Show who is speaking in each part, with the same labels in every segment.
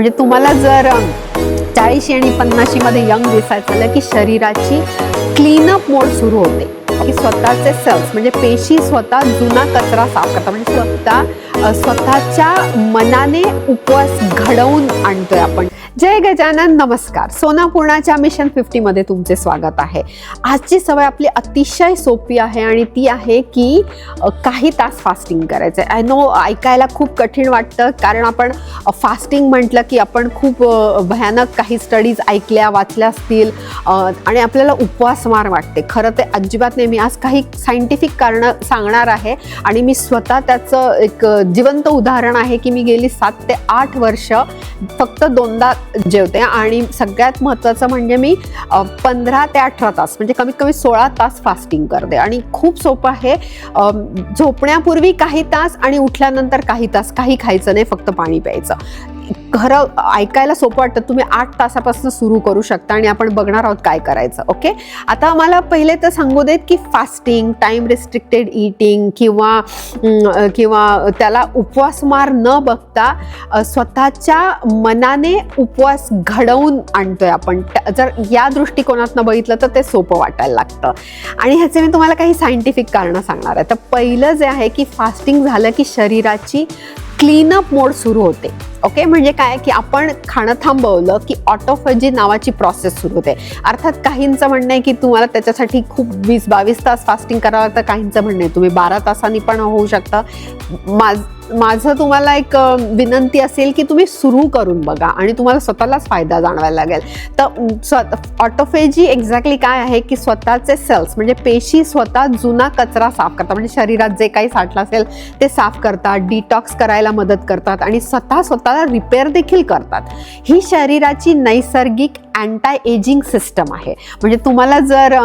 Speaker 1: म्हणजे तुम्हाला जर चाळीशी आणि पन्नाशी मध्ये यंग दिसायचं झालं की शरीराची क्लीनअप मोड सुरू होते. की स्वतःचे सेल्स म्हणजे पेशी स्वतः जुना कचरा साफ करतात. म्हणजे स्वतः स्वतःच्या मनाने उपवास घडवून आणतोय आपण. जय गजानन नमस्कार. सोनापूर्णाच्या मिशन फिफ्टीमध्ये तुमचे स्वागत आहे. आजची सवय आपली अतिशय सोपी आहे आणि ती आहे की काही तास फास्टिंग करायचं आय नो ऐकायला खूप कठीण वाटतं कारण आपण फास्टिंग म्हटलं की आपण खूप भयानक काही स्टडीज ऐकल्या वाचल्या असतील आणि आपल्याला उपवास मार वाटते. खरं ते अजिबात नाही. मी आज काही सायंटिफिक कारणं सांगणार आहे आणि मी स्वतः त्याचं एक जिवंत उदाहरण आहे की मी गेली सात ते आठ वर्ष फक्त दोनदा जेवते. आणि सगळ्यात महत्त्वाचं म्हणजे मी पंधरा ते अठरा तास म्हणजे कमीत कमी सोळा तास फास्टिंग करते. आणि खूप सोपं आहे झोपण्यापूर्वी काही तास आणि उठल्यानंतर काही तास काही खायचं नाही फक्त पाणी प्यायचं. खरं ऐकायला सोपं वाटतं. तुम्ही आठ तासापासून सुरू करू शकता आणि आपण बघणार आहोत काय करायचं ओके? आता आम्हाला पहिले तर सांगू देत की फास्टिंग टाईम रिस्ट्रिक्टेड इटिंग किंवा किंवा त्याला उपवासमार न बघता स्वतःच्या मनाने उपवास घडवून आणतोय आपण. जर या दृष्टिकोनातनं बघितलं तर ते सोपं वाटायला लागतं. आणि ह्याचे मी तुम्हाला काही सायंटिफिक कारणं सांगणार आहे. तर पहिलं जे आहे की फास्टिंग झालं की शरीराची क्लीनअप मोड सुरू होते. ओके? म्हणजे काय? की आपण खाणं थांबवलं की ऑटोफजी नावाची प्रोसेस सुरू होते. अर्थात काहींचं म्हणणं आहे की तुम्हाला त्याच्यासाठी खूप वीस बावीस तास फास्टिंग करावं लागतं. काहींचं म्हणणं आहे तुम्ही बारा तासांनी पण होऊ शकतं. माझ माझं तुम्हाला एक विनंती असेल की तुम्ही सुरू करून बघा आणि तुम्हाला स्वतःलाच फायदा जाणवायला लागेल. तर स्वत ऑटोफेजी एक्झॅक्टली काय आहे की स्वतःचे सेल्स म्हणजे पेशी स्वतः जुना कचरा साफ करतात. म्हणजे शरीरात जे काही साठलं असेल ते साफ करतात डिटॉक्स करायला मदत करतात आणि स्वतः स्वतःला रिपेअर देखील करतात. ही शरीराची नैसर्गिक अँटाय एजिंग सिस्टम आहे. म्हणजे तुम्हाला जर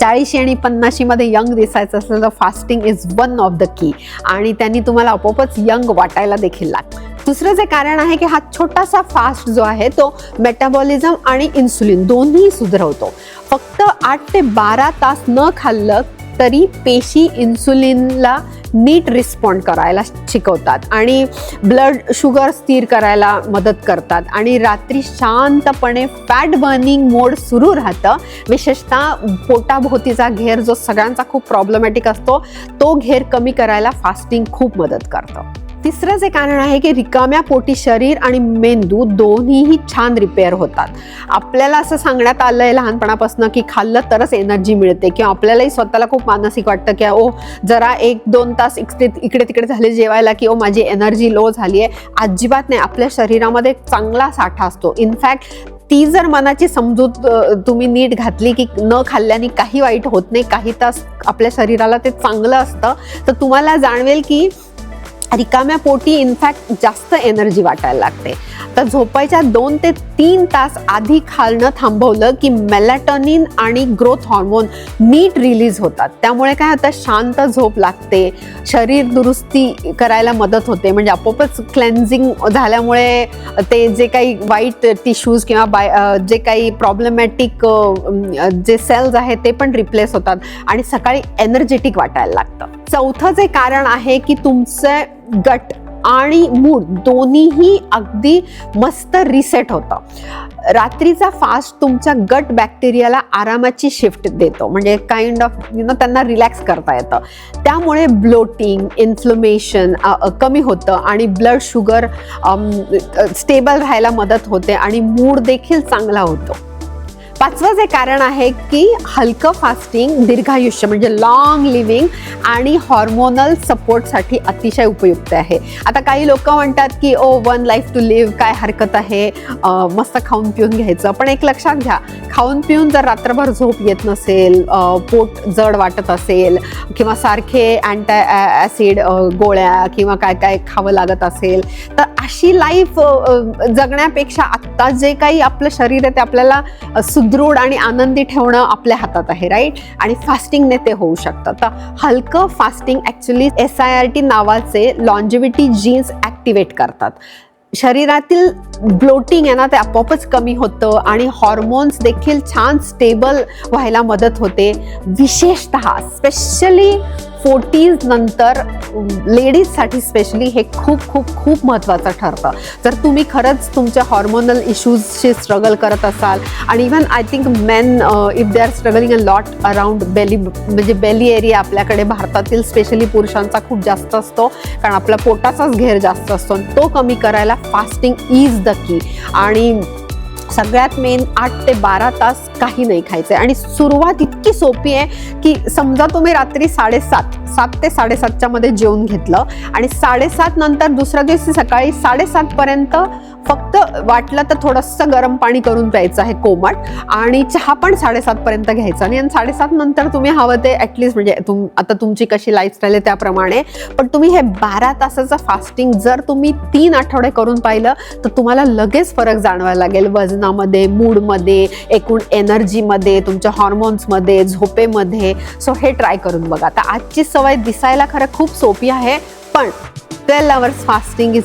Speaker 1: चाळीशी आणि पन्नाशीमध्ये यंग दिसायचं असलं तर fasting is one of the key. आणि त्यांनी तुम्हाला आपोआपच यंग वाटायला देखील लागतं. दुसरं जे कारण आहे की हा छोटासा फास्ट जो आहे तो मेटाबॉलिझम आणि इन्सुलिन दोन्ही सुधारवतो. फक्त आठ ते बारा तास न खाल्लं तरी पेशी इन्सुलिनला नीट रिस्पॉन्ड करायला शिकवतात आणि ब्लड शुगर स्थिर करायला मदत करतात आणि रात्री शांतपणे फॅट बर्निंग मोड सुरू राहतं. विशेषतः पोटाभोवतीचा घेर जो सगळ्यांचा खूप प्रॉब्लेमॅटिक असतो तो घेर कमी करायला फास्टिंग खूप मदत करतं. तिसरं जे कारण आहे की रिकाम्या पोटी शरीर आणि मेंदू दोन्हीही छान रिपेअर होतात. आपल्याला असं सांगण्यात आलं आहे लहानपणापासून की खाल्लं तरच एनर्जी मिळते किंवा आपल्यालाही स्वतःला खूप मानसिक वाटतं की ओ जरा एक दोन तास इकडे इकडे तिकडे झाले जेवायला की ओ माझी एनर्जी लो झाली आहे अजिबात नाही आपल्या शरीरामध्ये चांगला साठा असतो. इनफॅक्ट ती जर मनाची समजूत तुम्ही नीट घातली की न खाल्ल्याने काही वाईट होत नाही काही तास आपल्या शरीराला ते चांगलं असतं तर तुम्हाला जाणवेल की रिकाम्या पोटी इनफॅक्ट जास्त एनर्जी वाटायला लागते. तर झोपायच्या दोन ते तीन तास आधी खालणं थांबवलं की मेलॅटॉनिन आणि ग्रोथ हॉर्मोन नीट रिलीज होतात. त्यामुळे काय होतं शांत झोप लागते. शरीर दुरुस्ती करायला मदत होते. म्हणजे आपोआपच क्लेन्झिंग झाल्यामुळे ते जे काही वाईट टिश्यूज किंवा बाय जे काही प्रॉब्लेमॅटिक जे सेल्स आहेत ते पण रिप्लेस होतात आणि सकाळी एनर्जेटिक वाटायला लागतं. चौथं जे कारण आहे की तुमचं गट आणि मूड दोन्हीही अगदी मस्त रिसेट होतं. रात्रीचा फास्ट तुमच्या गट बॅक्टेरियाला आरामाची शिफ्ट देतो. म्हणजे काइंड ऑफ यु नो त्यांना रिलॅक्स करता येतं. त्यामुळे ब्लोटिंग इन्फ्लमेशन कमी होतं आणि ब्लड शुगर स्टेबल राहायला मदत होते आणि मूड देखील चांगला होतो. पाचवं जे कारण आहे की हलकं फास्टिंग दीर्घायुष्य म्हणजे लॉंग लिव्हिंग आणि हॉर्मोनल सपोर्टसाठी अतिशय उपयुक्त आहे. आता काही लोक म्हणतात की oh one life to live काय हरकत आहे? मस्त खाऊन पिऊन घ्यायचं. पण एक लक्षात घ्या खाऊन पिऊन जर रात्रभर झोप येत नसेल पोट जड वाटत असेल किंवा सारखे अँटा ॲसिड गोळ्या किंवा काय काय खावं लागत असेल तर अशी लाईफ जगण्यापेक्षा आत्ता जे काही आपलं शरीर आहे ते आपल्याला सुद्धा दृढ आणि आनंदी ठेवणं आपल्या हातात आहे राईट आणि फास्टिंगने ते होऊ शकतं. तर हलकं fasting actually S I R T नावाचे लॉन्जिव्हिटी जीन्स ॲक्टिवेट करतात. शरीरातील ब्लोटिंग आहे ना ते आपोआपच कमी होतं आणि हॉर्मोन्स देखील छान स्टेबल व्हायला मदत होते. विशेषतः स्पेशली फोर्टीज नंतर लेडीजसाठी स्पेशली हे खूप खूप खूप महत्त्वाचं ठरतं. जर तुम्ही खरंच तुमच्या हॉर्मोनल इश्यूजशी स्ट्रगल करत असाल आणि even I think men if they are struggling a lot around belly म्हणजे बेली एरिया आपल्याकडे भारतातील स्पेशली पुरुषांचा खूप जास्त असतो. कारण आपला पोटाचाच घेर जास्त असतो. आणि तो कमी करायला फास्टिंग इज द की आणि सगळ्यात मेन आठ ते बारा तास काही नाही खायचं आणि सुरुवात इतकी सोपी आहे की समजा तुम्ही रात्री साडेसात सात ते साडेसातच्या मध्ये जेवून घेतलं आणि साडेसात नंतर दुसऱ्या दिवशी सकाळी साडेसात पर्यंत फक्त वाटलं तर थोडंसं गरम पाणी करून प्यायचं आहे कोमट आणि चहा पण साडेसात पर्यंत घ्यायचा आणि आणि साडेसात नंतर तुम्ही हवं ते ॲटलिस्ट म्हणजे तुम आता तुमची कशी लाईफस्टाईल आहे त्याप्रमाणे. पण तुम्ही हे बारा तासाचं फास्टिंग जर तुम्ही तीन आठवडे करून पाहिलं तर तुम्हाला लगेच फरक जाणवायला लागेल. वजनामध्ये मूडमध्ये एकूण एनर्जीमध्ये तुमच्या हॉर्मोन्समध्ये झोपेमध्ये. सो हे ट्राय करून बघा. आता आजची सवय दिसायला खरं खूप सोपी आहे पण twelve hours fasting is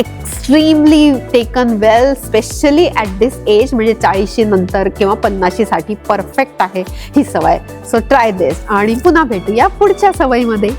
Speaker 1: extremely taken well especially at this age म्हणजे चाळीशी नंतर किंवा पन्नाशीसाठी परफेक्ट आहे ही सवय. सो ट्राय दिस आणि पुन्हा भेटूया पुढच्या सवयीमध्ये.